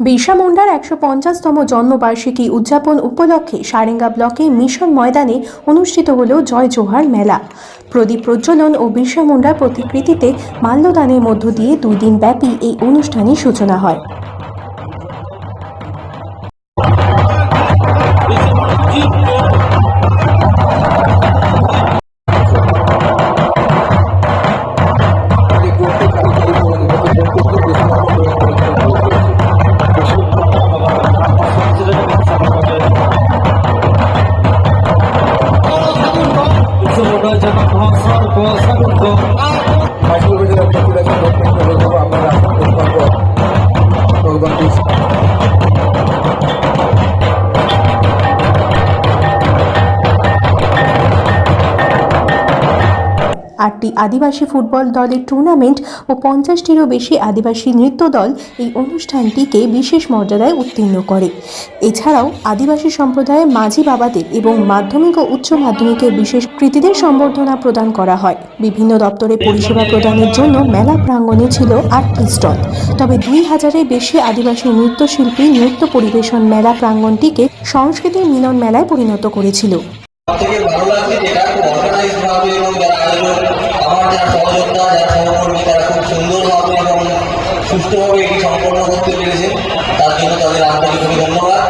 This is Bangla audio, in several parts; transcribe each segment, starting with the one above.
বিরসা মুন্ডার একশো পঞ্চাশতম জন্মবার্ষিকী উদযাপন উপলক্ষে সারেঙ্গা ব্লকে মিশন ময়দানে অনুষ্ঠিত হল জয় জোহার মেলা। প্রদীপ প্রজ্বলন ও বিরসা মুন্ডার প্রতিকৃতিতে মাল্যদানের মধ্য দিয়ে দুই দিন ব্যাপী এই অনুষ্ঠানের সূচনা হয়। সর্ব সর্ব আটটি আদিবাসী ফুটবল দলের টুর্নামেন্ট ও পঞ্চাশটিরও বেশি আদিবাসী নৃত্য দল এই অনুষ্ঠানটিকে বিশেষ মর্যাদায় উত্তীর্ণ করে। এছাড়াও আদিবাসী সম্প্রদায়ের মাঝি বাবাদের এবং মাধ্যমিক ও উচ্চ মাধ্যমিকের বিশেষ কৃতিদের সম্বর্ধনা প্রদান করা হয়। বিভিন্ন দপ্তরে পরিষেবা প্রদানের জন্য মেলা প্রাঙ্গণে ছিল আটটি স্টল। তবে দুই হাজারের বেশি আদিবাসী নৃত্যশিল্পী নৃত্য পরিবেশন মেলা প্রাঙ্গণটিকে সংস্কৃতির মিলন মেলায় পরিণত করেছিল। যারা আমার যারা সহকর্মী তারা খুব সুন্দরভাবে এবং সুষ্ঠুভাবে এটি সম্পন্ন করতে পেরেছে তার জন্য তাদের আন্তরিক ধন্যবাদ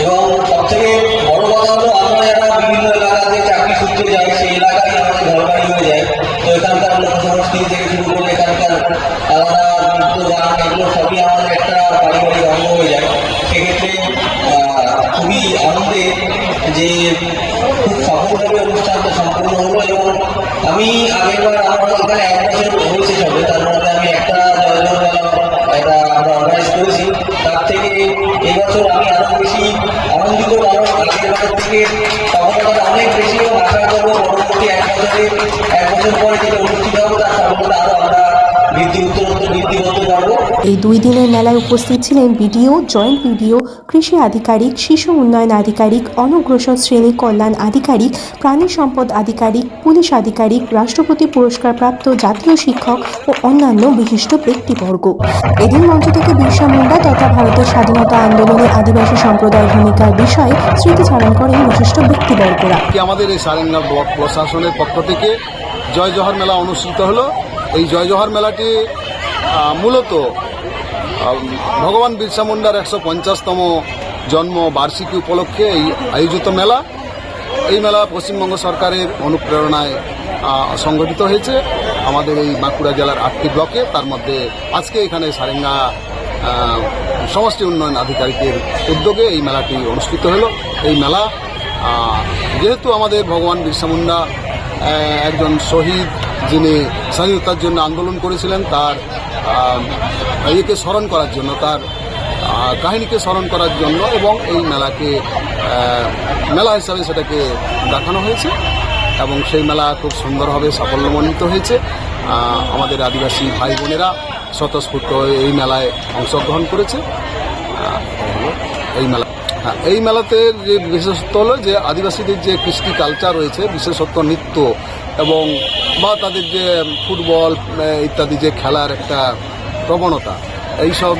এবং সব থেকে বড় কথা হলো আমরা যারা বিভিন্ন এলাকাতে চাকরি সূত্রে যাই সেই এলাকায় আমাদের ঘর বাড়ি হয়ে যায় তো এখানকার লোক সংস্কৃতি থেকে শুরু করে এখানকার আলাদা নৃত্য গান এগুলো সবই আমাদের একটা পারিবারিক অঙ্গ হয়ে যায় সেক্ষেত্রে খুবই আনন্দের যে খুব সফলভাবে অনুষ্ঠানটা সম্পূর্ণ হলো এবং আমি আগেরবার আমার এখানে এক বছর হয়েছে সবে তার মধ্যে আমি একটা একটা আমরা অর্গানাইজ করেছি। তার থেকে এবছর আমি আরও বেশি আনন্দিত কারণ আগের থেকে সফলতা অনেক বেশি এবং আশা করব, পরবর্তী এক বছরে, এক বছর পরে যেটা অনুষ্ঠিত হবে এই দুই দিনের মেলায় উপস্থিত ছিলেন বিডিও, জয়েন্ট বিডিও, কৃষি আধিকারিক, শিশু উন্নয়ন আধিকারিক, অনগ্রসর শ্রেণি কল্যাণ আধিকারিক, প্রাণী সম্পদ আধিকারিক, পুলিশ আধিকারিক, রাষ্ট্রপতি পুরস্কারপ্রাপ্ত জাতীয় শিক্ষক ও অন্যান্য বিশিষ্ট ব্যক্তিবর্গ। এদিন মঞ্চ থেকে বিরসা মুন্ডা তথা ভারতের স্বাধীনতা আন্দোলনে আদিবাসী সম্প্রদায়ের ভূমিকার বিষয়ে স্মৃতিচারণ করেন বিশিষ্ট ব্যক্তিবর্গরা। আমাদের এই প্রশাসনের পক্ষ থেকে জয় জোহর মেলা অনুষ্ঠিত হলো। এই জয় জোহর মেলাটি মূলত ভগবান বিরসা মুন্ডার একশো পঞ্চাশতম জন্ম বার্ষিকী উপলক্ষে এই আয়োজিত মেলা। এই মেলা পশ্চিমবঙ্গ সরকারের অনুপ্রেরণায় সংগঠিত হয়েছে। আমাদের এই বাঁকুড়া জেলার আটটি ব্লকে। তার মধ্যে আজকে এখানে সারেঙ্গা সমষ্টি উন্নয়ন আধিকারিকের উদ্যোগে এই মেলাটি অনুষ্ঠিত হলো। এই মেলা যেহেতু আমাদের ভগবান বিরসা মুন্ডা একজন শহীদ যিনি স্বাধীনতার জন্য আন্দোলন করেছিলেন, তার ইয়েকে স্মরণ করার জন্য, তার কাহিনীকে স্মরণ করার জন্য এবং এই মেলাকে মেলা হিসাবে সেটাকে দেখানো হয়েছে এবং সেই মেলা খুব সুন্দরভাবে সাফল্যমণ্ডিত হয়েছে। আমাদের আদিবাসী ভাই বোনেরা স্বতঃস্ফূর্ত এই মেলায় অংশগ্রহণ করেছে। এই মেলা হ্যাঁ এই মেলাতে যে বিশেষত্ব হলো যে আদিবাসীদের যে কৃষ্টি কালচার রয়েছে বিশেষত্ব নৃত্য এবং বা তাদের যে ফুটবল ইত্যাদি যে খেলার একটা প্রবণতা এইসব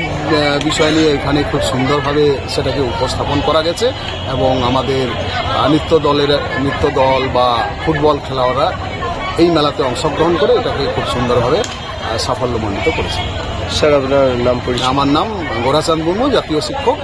বিষয় নিয়ে এখানে খুব সুন্দরভাবে সেটাকে উপস্থাপন করা গেছে এবং আমাদের নৃত্য দলের নৃত্য দল বা ফুটবল খেলোয়াড়রা এই মেলাতে অংশগ্রহণ করে এটাকে খুব সুন্দরভাবে সাফল্যমণ্ডিত করেছে। স্যার আপনার নাম পরিচয়? আমার নাম গোরাচাঁদ মুর্মু জাতীয় শিক্ষক।